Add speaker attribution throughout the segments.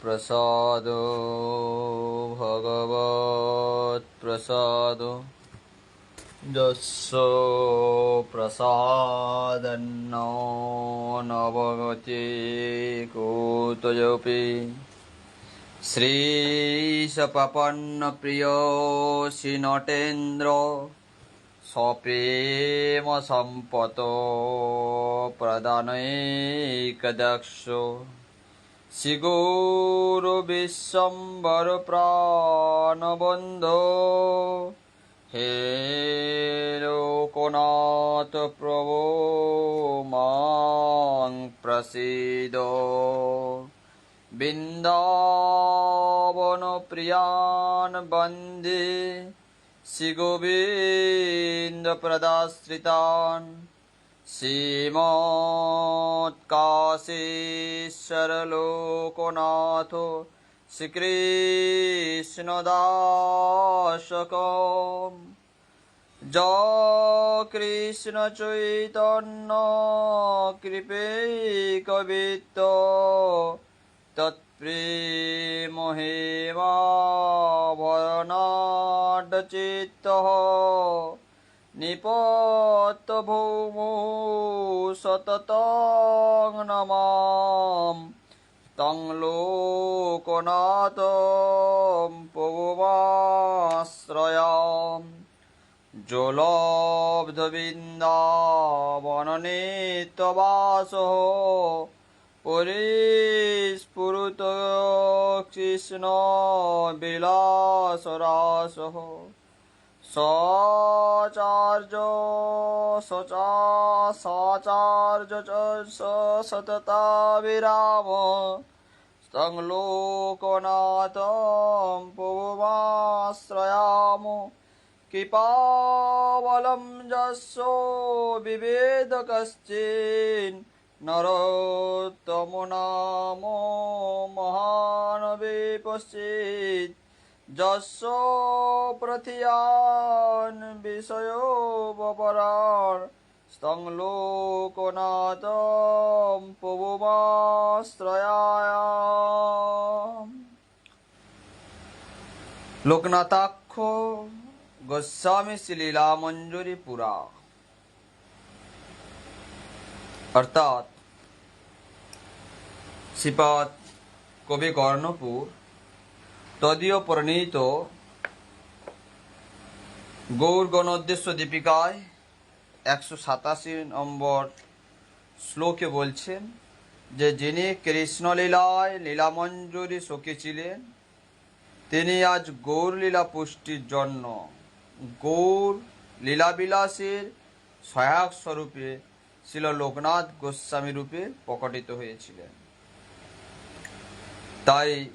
Speaker 1: প্রসাদ ভগবৎ প্রসাদ যস্য প্রসাদন্ন নবগতি কুতয়োপি শ্রীশপপন্নপ্রিয় শ্রীনটেন্দ্র সপ্রেম সম্পত প্রদানৈকদক্ষ। শ্রীগুরু বিশ্বম্বর প্রাণবন্ধ। হে লোকনাথ প্রভো মাং প্রসিদ। বৃন্দাবন প্রিয়ান বন্দে। শ্রীগোবিন্দ প্রদাশ্রিতান শ্রীমৎকাশীশ্বর লোকনাথ শ্রীকৃষ্ণদাসকম। য কৃষ্ণ চৈতন্য কৃপে কবিত্ত তৎপ্রেমহেমা ভয়নাডচিত্তः নিপত ভৌমো সততং নমাম তং লোকনাথ লোকনাথম পবমাশ্রয়াম জলব্ধবৃন্দাবননেতবাসः पुरीस्फुरुतो कृष्णो कृष्णविलासरासः सचार्य च साचार्य च सतता विराम। स्तङ्ग्लोकनाथपुमाश्रयामुपावलं जसो विभेदकश्चिन् নরোত্তম নাম মহানবে পশ্চিত যশ প্রথিয়ান বিষয় বপরার স্তং লোকনাথ প্রভুমাশ্রয়ায় লোকনাথাক্ষ গোস্বামী শ্লীলা মঞ্জুরি পুরা অর্থাৎ শ্রীপাদ কবি কর্ণপুর তদীয় প্রণীত গৌর গণোদ্দেশ্য দীপিকায় একশো সাতাশি নম্বর শ্লোকে বলছেন যে যিনি কৃষ্ণলীলায় লীলামঞ্জুরি সখী ছিলেন, তিনি আজ গৌর লীলা পুষ্টির জন্য গৌর লীলাবিলাসের সহায়ক স্বরূপে ছিল লোকনাথ গোস্বামী রূপে প্রকটিত হয়েছিলেন। তাই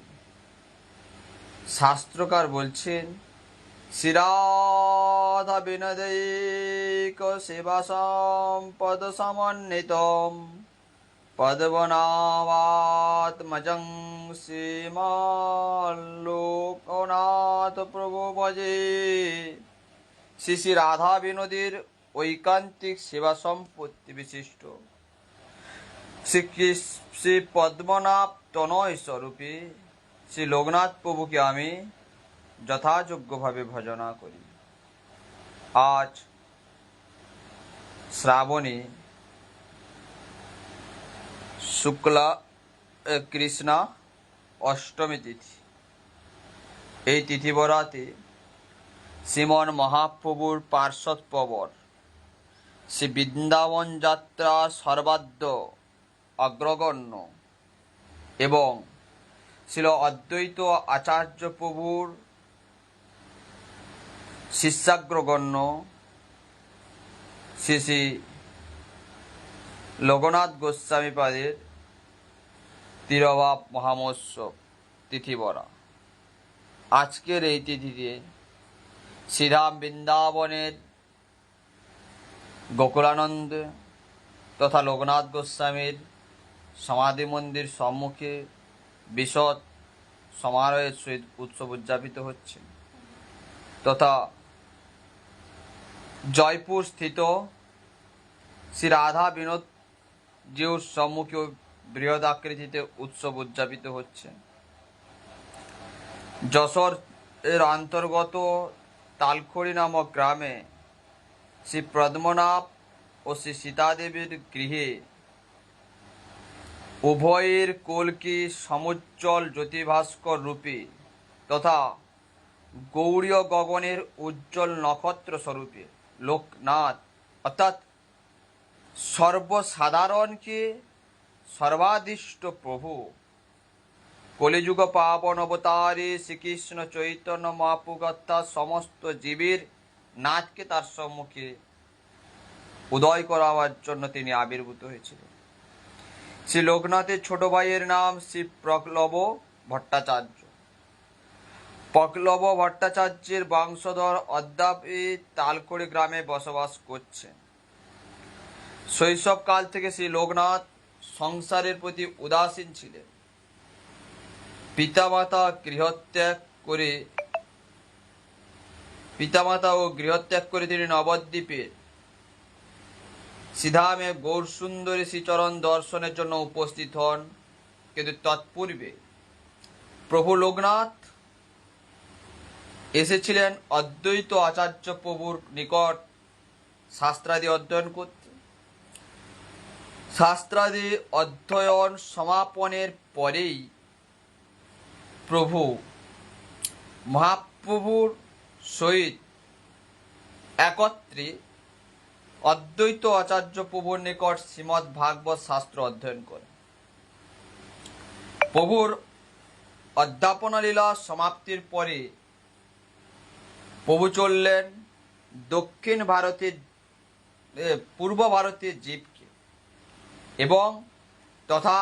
Speaker 1: শাস্ত্রকার বলছেন, শ্রীরাধা বিনदैक সেবা সম্পদ সমন্বিতম পদ্মনাভাত্মজং শ্রীমাল্লোকনাথ প্রভু ভজে। শ্রী শ্রী রাধা বিনোদীর ঐকান্তিক সেবা সম্পত্তি বিশিষ্ট। শ্রী শ্রী পদ্মনাভ তনয় স্বরূপে শ্রী লোকনাথ প্রভুকে আমি যথাযোগ্যভাবে ভজনা করি। আজ শ্রাবণী শুক্লা কৃষ্ণা অষ্টমী তিথি। এই তিথি বরাতে শ্রীমন মহাপ্রভুর পার্শ্বদ শ্রী বৃন্দাবন যাত্রা সর্বাদ্য অগ্রগণ্য এবং ছিল অদ্বৈত আচার্য প্রভুর শিষ্যাগ্রগণ্য শ্রী শ্রী লোকনাথ গোস্বামী পাদের তিরভাব মহামোৎসব তিথিবরা আজকের এই তিথিতে শ্রীরাম বৃন্দাবনের গোকুলানন্দ তথা লোকনাথ গোস্বামীর সমাধি মন্দির সম্মুখে বিশদ সমারোহের সহিত উৎসব উদযাপিত হচ্ছে। তথা জয়পুর স্থিত শ্রী রাধা বিনোদ জিউর সম্মুখে বৃহৎ আকৃতিতে উৎসব উদযাপিত হচ্ছে। যশোর এর অন্তর্গত তালখড়ি নামক গ্রামে শ্রী পদ্মনাভ ও শ্রী সীতাদেবীর গৃহে। উভয়ের কলকি সমুজ্জ্বল জ্যোতিভাস্কর রূপে তথা গৌরীয় গগনের উজ্জ্বল নক্ষত্র স্বরূপে? লোকনাথ, অর্থাৎ সর্বসাধারণকে সর্বাদিষ্ট প্রভু। কলিযুগ পাবন অবতারে শ্রীকৃষ্ণ চৈতন্য মহাপুগত্যা সমস্ত জীবের নাচকে তার সম্মুখে উদয় করাবার জন্য তিনি আবির্ভূত হয়েছিলেন। শ্রী লোকনাথের ছোট ভাইয়ের নাম শ্রী প্রকলব ভট্টাচার্য। প্রকলব ভট্টাচার্যের বংশধর অদ্যাপি তালকড়ি গ্রামে বসবাস করছেন। শৈশবকাল থেকে শ্রী লোকনাথ সংসারের প্রতি উদাসীন ছিলেন। পিতামাতা গৃহত্যাগ করে পিতামাতা ও গৃহত্যাগ করে তিনি নবদ্বীপে। সিধামে গৌরসুন্দরী শ্রীচরণ দর্শনের জন্য উপস্থিত হন, কিন্তু তৎপূর্বে প্রভু লোকনাথ এসেছিলেন অদ্বৈত আচার্য প্রভুর নিকট শাস্ত্রাদি অধ্যয়ন করতে। শাস্ত্রাদি অধ্যয়ন সমাপনের পরেই প্রভু মহাপ্রভুর সহিত একত্রে অদ্বৈত আচার্য প্রভুর নিকট শ্রীমৎ ভাগবত শাস্ত্র অধ্যয়ন করেন। প্রভুর অধ্যাপনা লীলা সমাপ্তির পরে প্রভু চললেন দক্ষিণ ভারতের পূর্ব ভারতের জীবকে এবং তথা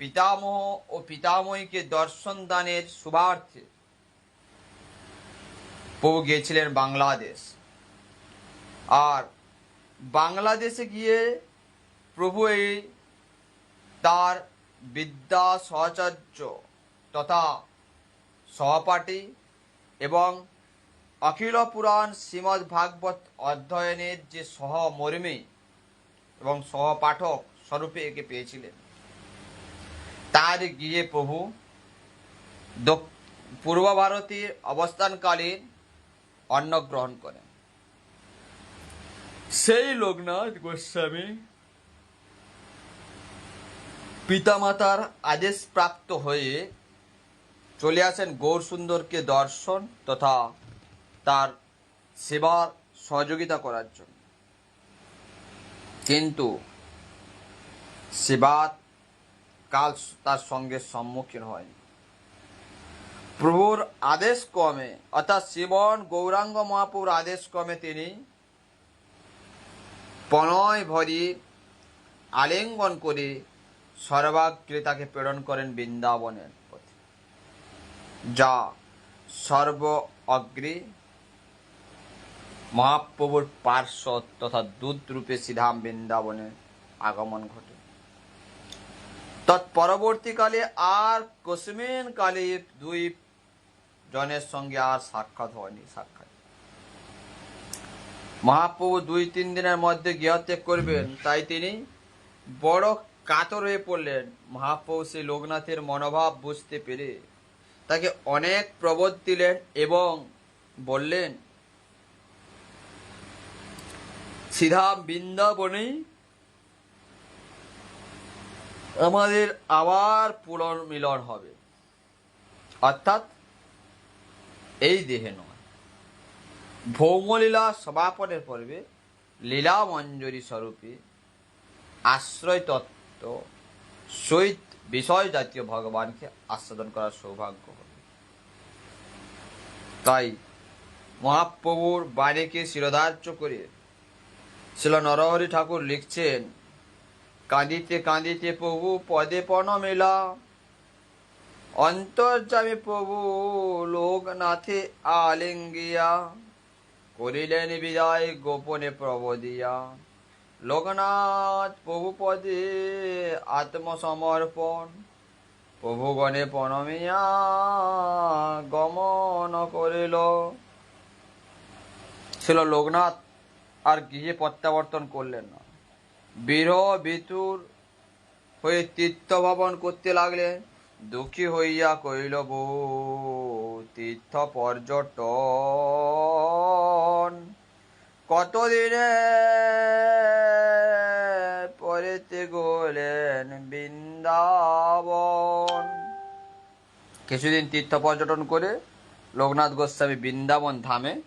Speaker 1: পিতামহ ও পিতামহীকে দর্শন দানের শুভার্থে প্রভু গিয়েছিলেন বাংলাদেশ। আর বাংলাদেশে গিয়ে প্রভু এই তার বিদ্যা সহচর্য তথা সহপাঠী এবং অখিল পুরাণ শ্রীমদ্ ভাগবত অধ্যয়নের যে সহমর্মী এবং সহপাঠক স্বরূপে একে পেয়েছিলেন। তার গিয়ে প্রভু পূর্ব ভারতের অবস্থানকালীন অন্ন গ্রহণ করেন। সেই লোকনাথ গোস্বামী পিতামাতার আদেশ প্রাপ্ত হয়ে চলে আসেন গৌর সুন্দরকে দর্শন তথা তার সেবার সহযোগিতা করার জন্য। কিন্তু সেবা কাল তার সঙ্গে সম্মুখীন হয়নি। প্রভুর আদেশ ক্রমে, অর্থাৎ শিবন গৌরাঙ্গ মহাপুর আদেশ ক্রমে তিনি প্রণয় ভরি আলিঙ্গন করে সর্বাগ্রে তাকে প্রেরণ করেন বৃন্দাবনের পথে। যা সর্ব অগ্রে মহাপ্রভুর পার্শ্বদ তথা দূত রূপে সিধাম বৃন্দাবনে আগমন ঘটে। তৎপরবর্তীকালে আর কসমিন কালে দুই জনের সঙ্গে আর সাক্ষাৎ হয়নি, সাক্ষাৎ। মহাপ্রভু দুই তিন দিনের মধ্যে গৃহত্যাগ করবেন, তাই তিনি বড় কাতর হয়ে পড়লেন। মহাপ্রভু শ্রী লোকনাথের মনোভাব বুঝতে পেরে তাকে অনেক প্রবোধ দিলেন এবং বললেন, সিধা বৃন্দাবনেই আমাদের আবার পুনর্মিলন হবে। অর্থাৎ এই দেহে নয়। ভৌমলীলা সমাপনের পর্বে লীলা মঞ্জরি স্বরূপে আশ্রয় তত্ত্ব সহিত বিষয় জাতীয় ভগবানকে আস্বাদন করার সৌভাগ্য হবে। তাই মহাপ্রভুর বাণীকে শিরোধার্য করে শিল নরহরি ঠাকুর লিখছেন, কাঁদিতে কাঁদিতে প্রভু পদে পণ মেলা অন্তর্যামী প্রভু লোকনাথে আলিঙ্গিয়া করিলেন বিজয় গোপনে প্রবদিয়া। লোকনাথ প্রভুপদে আত্মসমর্পণ, প্রভুগণে প্রণমিয়া গমন করিল। ছিল লোকনাথ আর গৃহে প্রত্যাবর্তন করলেন না। বিরহ বিতুর হয়ে তীর্থ ভবন করতে লাগলেন। দুঃখী হইয়া কইল বহু তীর্থ পর্যটন কতদিনে পরেতে গেলেন বৃন্দাবন? কিছুদিন তীর্থ পর্যটন করে লোকনাথ গোস্বামী বৃন্দাবন ধামে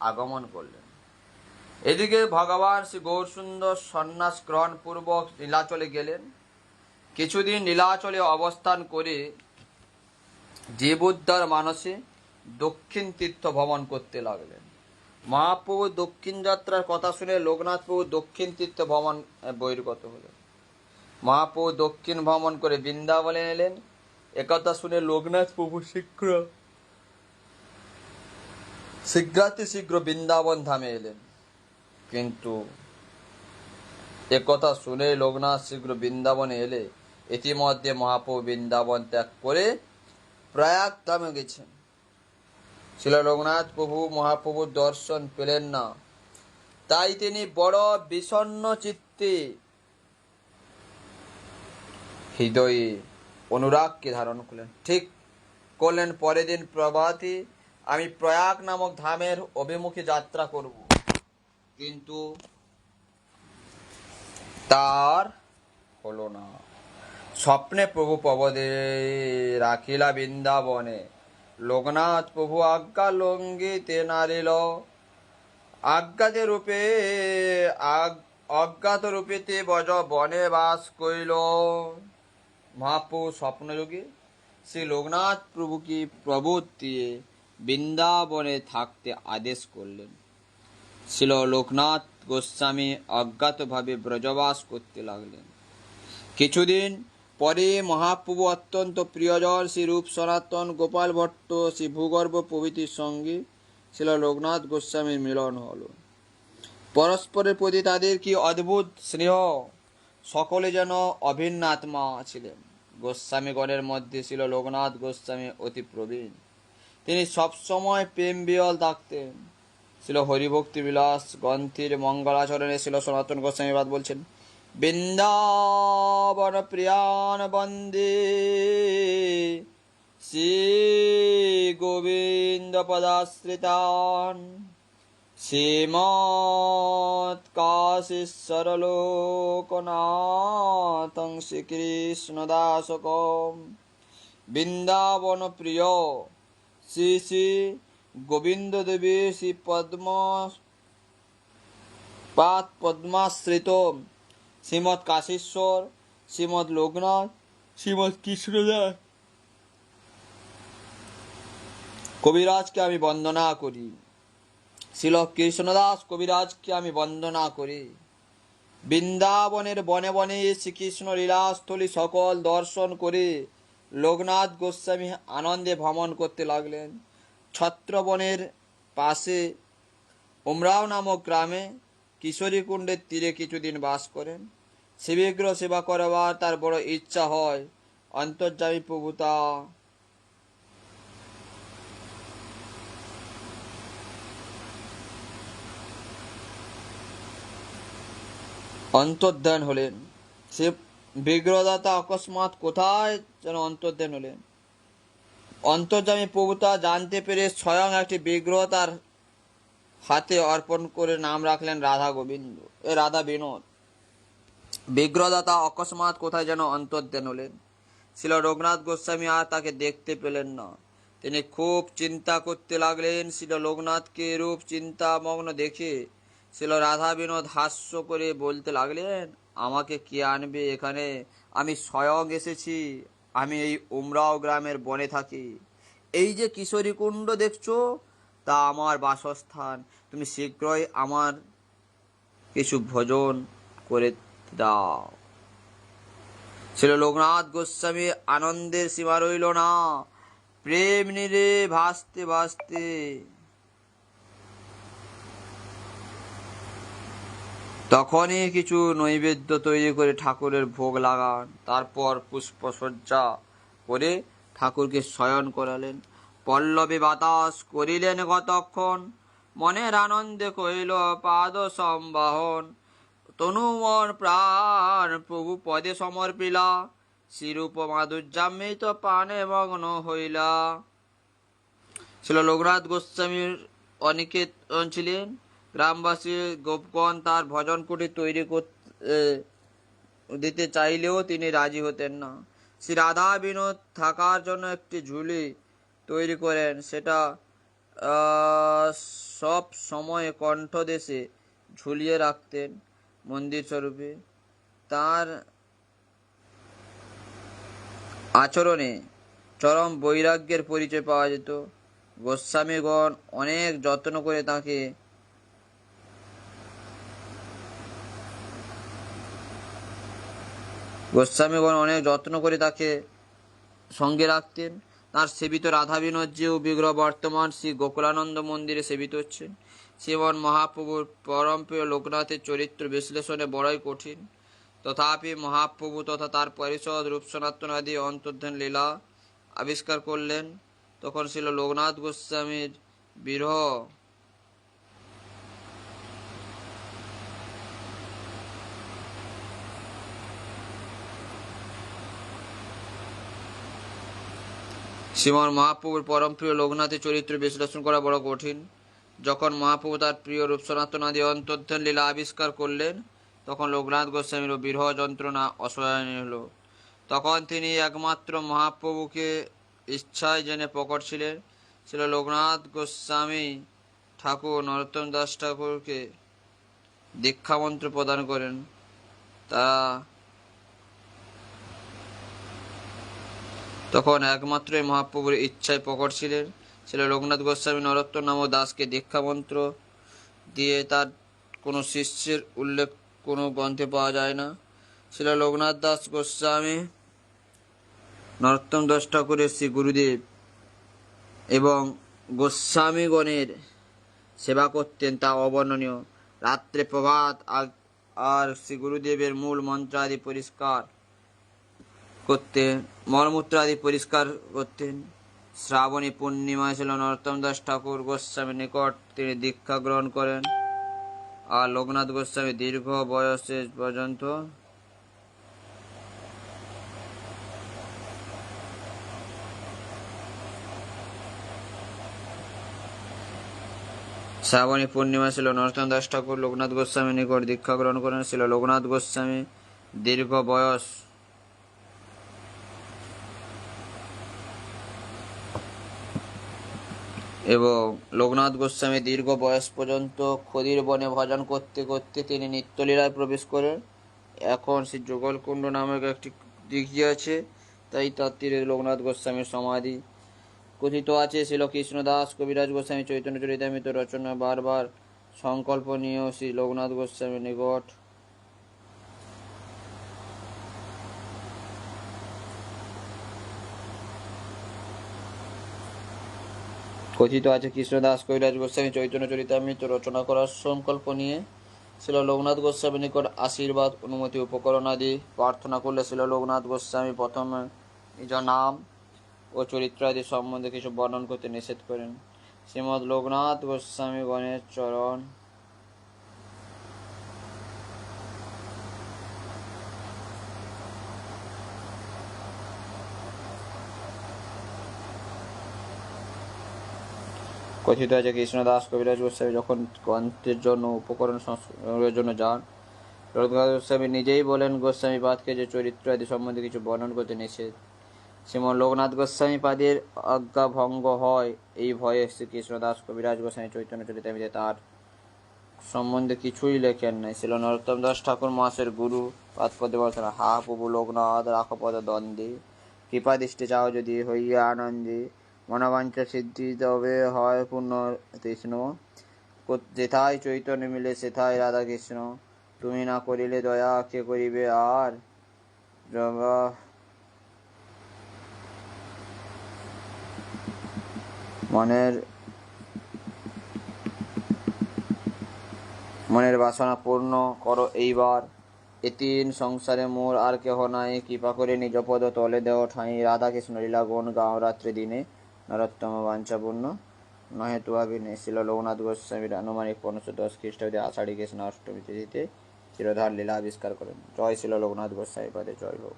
Speaker 1: আগমন করলেন। এদিকে ভগবান শ্রী গৌরসুন্দর সন্ন্যাস গ্রহণ পূর্বক নীলাচলে গেলেন। কিছুদিন নীলাচলে অবস্থান করে জীবুদ্ধার মানসে দক্ষিণ তীর্থ ভ্রমণ করতে লাগলেন। মহাপ্রভু দক্ষিণ যাত্রার কথা শুনে লোকনাথ প্রভু দক্ষিণ তীর্থ ভ্রমণ বহির্গত হলেন। মহাপ্রভু দক্ষিণ ভ্রমণ করে বৃন্দাবনে এলেন। একথা শুনে লোকনাথ প্রভু শীঘ্র, শীঘ্রাতি শীঘ্র বৃন্দাবন ধামে এলেন। কিন্তু একথা শুনে লোকনাথ শীঘ্র বৃন্দাবনে এলে ইতিমধ্যে মহাপ্রভু বৃন্দাবন ত্যাগ করে প্রয়াগ ধামে গেছেন। ছিল লোকনাথ প্রভু, মহাপ্রভুর দর্শন পেলেন না। তাই তিনি বড় বিষণ্ণ চিত্তে হৃদয়ে অনুরাগকে ধারণ করলেন। ঠিক করলেন, পরের দিন প্রভাতী আমি প্রয়াগ নামক ধামের অভিমুখে যাত্রা করব। কিন্তু তার হলো না। স্বপ্নে প্রভু পবদে রাখিলা বৃন্দাবনে। লোকনাথ প্রভু আজ্ঞা লঙ্গিতে নারিল। আজ্ঞাতে রূপে অজ্ঞাত রূপেতে বজ বনে বাস কইল মহাপ্রভু স্বপ্নযোগে, শ্রী লোকনাথ প্রভুকে প্রবোধ দিয়ে বৃন্দাবনে থাকতে আদেশ করলেন। ছিল লোকনাথ গোস্বামী অজ্ঞাতভাবে ব্রজবাস করতে লাগলেন। কিছুদিন পরে মহাপ্রভু অত্যন্ত প্রিয়জন শ্রী রূপ সনাতন গোপাল ভট্ট শ্রী ভূগর্ভ প্রভৃতির সঙ্গে ছিল লোকনাথ গোস্বামীর মিলন হলো। পরস্পরের প্রতি তাদের কি অদ্ভুত স্নেহ? সকলে যেন অভিন্ন আত্মা ছিলেন। গোস্বামীগণের মধ্যে ছিল লোকনাথ গোস্বামী অতি প্রবীণ। তিনি সবসময় প্রেম বিয়ল থাকতেন। ছিল হরিভক্তি বিলাস গ্রন্থির মঙ্গলাচরণে ছিল সনাতন গোস্বামী বাদ বলছেন বৃন্দাবন প্রিয়ান বন্দে শ্রী গোবিন্দ পদাশ্রিতান শ্রীমৎ কাশীশ্বর লোকনাথং শ্রীকৃষ্ণ দাসকম বৃন্দাবন প্রিয় শ্রী শ্রী গোবিন্দ দেবী শ্রী পদ্ম পাত পদ্মাশ্রিত শ্রীমৎ কাশেশ্বর, শ্রীমৎ লোকনাথ, শ্রীমৎ কৃষ্ণদাস। কবিরাজকে আমি বন্দনা করি। শিল কৃষ্ণদাস কবিরাজকে আমি বন্দনা করি। বৃন্দাবনের বনে বনে শ্রীকৃষ্ণ লীলাস্থলী সকল দর্শন করে লোকনাথ গোস্বামী আনন্দে ভ্রমণ করতে লাগলেন। ছত্রবনের পাশে উমরাও নামক গ্রামে কিশোরী কুণ্ডের তীরে কিছুদিন বাস করেন। শিবিগ্র সেবা করবার তার বড় ইচ্ছা হয়। অন্তর্যামী প্রভুতা অন্তর্ধান হলেন। সে বিগ্রহদাতা অকস্মাৎ কোথায় যেন অন্তর্ধান হলেন। অন্তর্জামী প্রভুতা জানতে পেরে স্বয়ং একটি বিগ্রহ তার হাতে অর্পণ করে নাম রাখলেন রাধা গোবিন্দ। এ রাধা বিনোদ। বিগ্রহদাতা অকস্মাৎ কোথায় যেন অন্তর্ধান হলেন। ছিল রঘুনাথ গোস্বামী আর তাকে দেখতে পেলেন না। তিনি খুব চিন্তা করতে লাগলেন ছিল লোকনাথকে রূপ চিন্তা মগ্ন দেখে। ছিল রাধা বিনোদ হাস্য করে বলতে লাগলেন, আমাকে কে আনবে এখানে? আমি স্বয়ং এসেছি। আমি এই উমরাও গ্রামের বনে থাকি। এই যে কিশোরী কুণ্ড দেখছ তা আমার বাসস্থান। তুমি শীঘ্রই আমার কিছু ভোজন করে দাও। ছিল লোকনাথ গোস্বামী আনন্দের সীমা রইল না। প্রেম নিরে ভাসতে ভাসতে তখনই কিছু নৈবেদ্য তৈরি করে ঠাকুরের ভোগ লাগান। তারপর পুষ্পসজ্জা করে ঠাকুরকে শয়ন করালেন। পল্লবী বাতাস করিলেন কতক্ষণ? মনের আনন্দে কইল পাদ সম্বাহন। তনু মন প্রাণ প্রভু পদে সমর্পিলা। শিরূপ মাধুর্যামৃত পানে মগ্ন হইলা। ছিল লোকনাথ গোস্বামীর অনিকেত ছিলেন। গ্রামবাসী গোপগণ তার ভজন কুটির তৈরি দিতে চাইলেও তিনি রাজি হতেন না। শ্রী রাধা বিনোদ থাকার জন্য একটি ঝুলি তৈরি করেন, সেটা সব সময় কণ্ঠদেশে ঝুলিয়ে রাখতেন মন্দির স্বরূপে। তার আচরণে চরম বৈরাগ্যের পরিচয় পাওয়া যেত। গোস্বামীগণ অনেক যত্ন করে তাকে গোস্বামীগণ অনেক যত্ন করে তাকে সঙ্গে রাখতেন। তার সেবিত রাধা বিনোদজিও বিগ্রহ বর্তমান শ্রী গোকুলানন্দ মন্দিরে সেবিত হচ্ছে। শ্রীমন মহাপ্রভুর পরমপ্রিয় লোকনাথের চরিত্র বিশ্লেষণে বড়ই কঠিন। তথাপি মহাপ্রভু তথা তার পরিষদ রূপ সনাতন আদি অন্তর্ধান লীলা আবিষ্কার করলেন। তখন ছিল লোকনাথ গোস্বামীর বিরহ শ্রীমন মহাপ্রভুর পরম প্রিয় লোকনাথের চরিত্র বিশ্লেষণ করা বড় কঠিন। যখন মহাপ্রভু তার প্রিয় রূপ সনাতন আদি অন্তর্ধান লীলা আবিষ্কার করলেন, তখন লোকনাথ গোস্বামীর বিরহ যন্ত্রণা অসহায় হল। তখন তিনি একমাত্র মহাপ্রভুকে ইচ্ছায় জেনে প্রকট ছিলেন। ছিল লোকনাথ গোস্বামী ঠাকুর, নরোত্তম দাস ঠাকুরকে দীক্ষামন্ত্র প্রদান করেন। তারা তখন একমাত্রই মহাপ্রভুর ইচ্ছায় প্রকট ছিলেন। ছিল লোকনাথ গোস্বামী নরোত্তম নাম দাসকে দীক্ষামন্ত্র দিয়ে তার কোনো শিষ্যের উল্লেখ কোনো গ্রন্থে পাওয়া যায় না। ছিল লোকনাথ দাস গোস্বামী নরোত্তম দাস ঠাকুরের শ্রী গুরুদেব এবং গোস্বামীগণের সেবা করতেন তা অবর্ণনীয়। রাত্রে প্রভাত আর শ্রী গুরুদেবের মূল মন্ত্রাদি পরিষ্কার। করতেন মলমূত্র আদি পরিষ্কার করতেন। শ্রাবণী পূর্ণিমায় ছিল নরোত্তম দাস ঠাকুর গোস্বামীর নিকট, তিনি দীক্ষা গ্রহণ করেন। আর লোকনাথ গোস্বামী দীর্ঘ বয়সে পর্যন্ত শ্রাবণী পূর্ণিমা ছিল নরোত্তম দাস ঠাকুর, লোকনাথ গোস্বামী নিকট দীক্ষা গ্রহণ করেন। ছিল লোকনাথ গোস্বামী দীর্ঘ বয়স এবং লোকনাথ গোস্বামী দীর্ঘ বয়স পর্যন্ত খদির বনে ভজন করতে করতে তিনি নিত্যলীলায় প্রবেশ করেন। এখন শ্রী যুগলকুণ্ড নামক একটি দিঘি আছে, তাই তার তীরে লোকনাথ গোস্বামীর সমাধি কথিত আছে। ছিল কৃষ্ণদাস, কবিরাজ গোস্বামী, চৈতন্য চরিতামিত রচনা, বারবার সংকল্প নিয়েও শ্রী লোকনাথ গোস্বামীর নিকট কথিত আছে, কৃষ্ণদাস কৈলাস গোস্বামী, চৈতন্য চরিতামৃত রচনা করার সংকল্প নিয়ে। শিল লোকনাথ গোস্বামী নিকট আশীর্বাদ, অনুমতি, উপকরণ আদি। প্রার্থনা করলে শিল লোকনাথ গোস্বামী প্রথমে নিজ নাম ও চরিত্র আদি সম্বন্ধে কিছু বর্ণন করতে নিষেধ করেন। শ্রীমৎ লোকনাথ গোস্বামী গণের চরণ কথিত আছে কৃষ্ণদাস কবিরাজ গোস্বামী যখন গ্রন্থের জন্য, উপকরণ সংগ্রহের জন্য যান রঘুনাথ গোস্বামী নিজেই বলেন, গোস্বামী পাদকে যে চরিত্র আদি সম্বন্ধে কিছু বর্ণন করতে নিষেধ। শ্রীমন লোকনাথ গোস্বামী পাদের আজ্ঞা ভঙ্গ হয়, এই ভয়ে শ্রী কৃষ্ণদাস কবিরাজ গোস্বামী চৈতন্য চরিতামিতে তার সম্বন্ধে কিছুই লেখেন নাই। ছিল নরোত্তম দাস ঠাকুর মহাশের গুরু পাদপদে বলছেন, হা প্রভু লোকনাথ রাখপদ দ্বন্দ্বে কৃপা দৃষ্টি চাও যদি, হইয়া আনন্দে। মনোবাঞ্ছা সিদ্ধি তবে হয় পূর্ণ কৃষ্ণ যেথায় চৈতন্য মিলে, সেথায় রাধা কৃষ্ণ তুমি না করিলে দয়া কে করিবে আর? মনের মনের বাসনা পূর্ণ করো এইবার। এ তিন সংসারে মোর আর কেহ নাই। কৃপা করে নিজ পদ তলে দেহ ঠাঁই। রাধা কৃষ্ণ লীলা গুণ গাও রাত্রি দিনে নরোত্তম বাঞ্ছাপূর্ণ। নহে তুয়াবিন ছিল লোকনাথ গোস্বামীর আনুমানিক পনেরোশো দশ খ্রিস্টাব্দে আষাঢ়ী কৃষ্ণ অষ্টমী তিথিতে চিরধার লীলা আবিষ্কার করেন। জয় ছিল লোকনাথ গোস্বামী পদে, জয় হোক।